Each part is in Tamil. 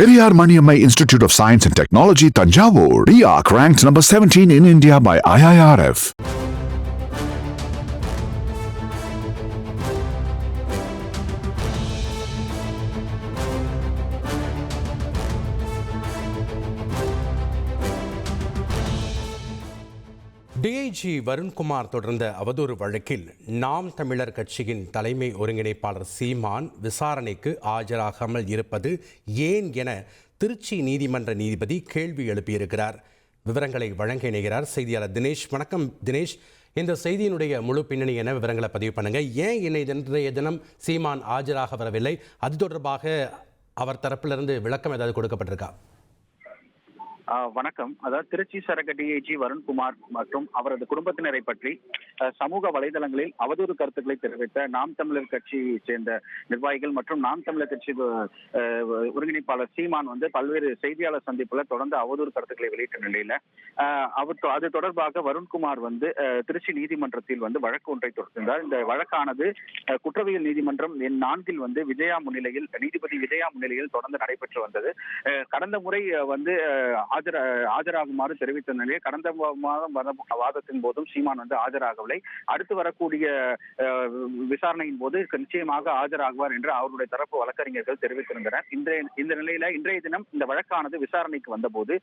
Periyar Maniammai Institute of Science and Technology, Tanjavur. RIAC ranked number 17 in India by IIRF. DIG Varun Kumar தொடர்ந்த அவதூறு வழக்கில் நாம் தமிழர் கட்சியின் தலைமை ஒருங்கிணைப்பாளர் சீமான் விசாரணைக்கு ஆஜராகாமல் இருப்பது ஏன் என திருச்சி நீதிமன்ற நீதிபதி கேள்வி எழுப்பியிருக்கிறார். விவரங்களை வழங்க இணைகிறார் செய்தியாளர் தினேஷ். வணக்கம் தினேஷ். இந்த செய்தியினுடைய முழு பின்னணி என விவரங்களை பதிவு பண்ணுங்க. ஏன் இன்றைய தினம் சீமான் ஆஜராக வரவில்லை? அது தொடர்பாக அவர் தரப்பிலிருந்து விளக்கம் ஏதாவது கொடுக்கப்பட்டிருக்கா? வணக்கம். அதாவது திருச்சி சரக டிஐஜி வருண்குமார் மற்றும் அவரது குடும்பத்தினரை பற்றி சமூக வலைதளங்களில் அவதூறு கருத்துக்களை தெரிவித்த நாம் தமிழர் கட்சியை சேர்ந்த நிர்வாகிகள் மற்றும் நாம் தமிழர் கட்சி ஒருங்கிணைப்பாளர் சீமான் வந்து பல்வேறு செய்தியாளர் சந்திப்புல தொடர்ந்து அவதூறு கருத்துக்களை வெளியிட்ட நிலையில அவர் அது தொடர்பாக வருண்குமார் வந்து திருச்சி நீதிமன்றத்தில் வந்து வழக்கு ஒன்றை தொடர்ந்தார் இந்த வழக்கானது குற்றவியல் நீதிமன்றம் என் நான்கில் வந்து விஜயா முன்னிலையில் நீதிபதி விஜயா முன்னிலையில் தொடர்ந்து நடைபெற்று வந்தது. கடந்த முறை வந்து ஆஜர ஆஜராகுமாறு தெரிவித்த நிலையில் கடந்த மாதம் வர வாதத்தின் போதும் சீமான் வந்து ஆஜராகவில்லை. அடுத்து வரக்கூடிய விசாரணையின் போது நிச்சயமாக ஆஜராகுவார் என்று அவருடைய தரப்பு வழக்கறிஞர்கள் தெரிவித்திருந்தனர். இன்றைய இந்த நிலையில இன்றைய தினம் இந்த வழக்கானது விசாரணைக்கு வந்தபோது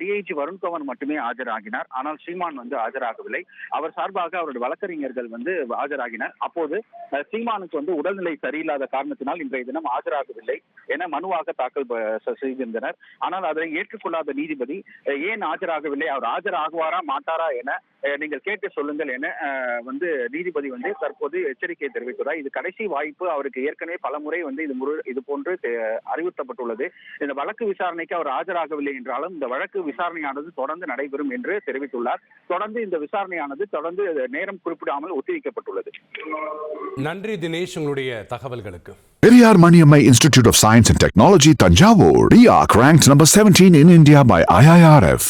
டிஐஜி வருண்கவன் மட்டுமே ஆஜராகினார். ஆனால் சீமான் வந்து ஆஜராகவில்லை. அவர் சார்பாக அவருடைய வழக்கறிஞர்கள் வந்து ஆஜராகினார். அப்போது சீமானுக்கு வந்து உடல்நிலை சரியில்லாத காரணத்தினால் இன்றைய தினம் ஆஜராகவில்லை என மனுவாக தாக்கல் செய்திருந்தனர். ஆனால் அதை ஏற்றுக்கொள்ளாத நீதிபதி ஏன் ஆஜராகவில்லை? அவர் ஆஜராகுவாரா மாட்டாரா என நீங்கள் கேட்டு சொல்லுங்கள் என வந்து நீதிபதி வந்து தற்போது எச்சரிக்கை தெரிவித்துள்ளார். இது கடைசி வாய்ப்பு. அவருக்கு ஏற்கனவே பல முறை வந்து இது இது போன்று அறிவுறுத்தப்பட்டுள்ளது. இந்த வழக்கு விசாரணைக்கு அவர் ஆஜராகவில்லை என்றாலும் இந்த வழக்கு விசாரணையானது தொடர்ந்து நடைபெறும் என்று தெரிவித்துள்ளார். தொடர்ந்து இந்த விசாரணையானது தொடர்ந்து நேரம் குறிப்பிடாமல் ஒத்திவைக்கப்பட்டுள்ளது. நன்றி தினேஷ் உங்களுடைய தகவல்களுக்கு. Maniammai Institute of Science and Technology, Tanjavur. RIAC ranked number 17 in India by IIRF.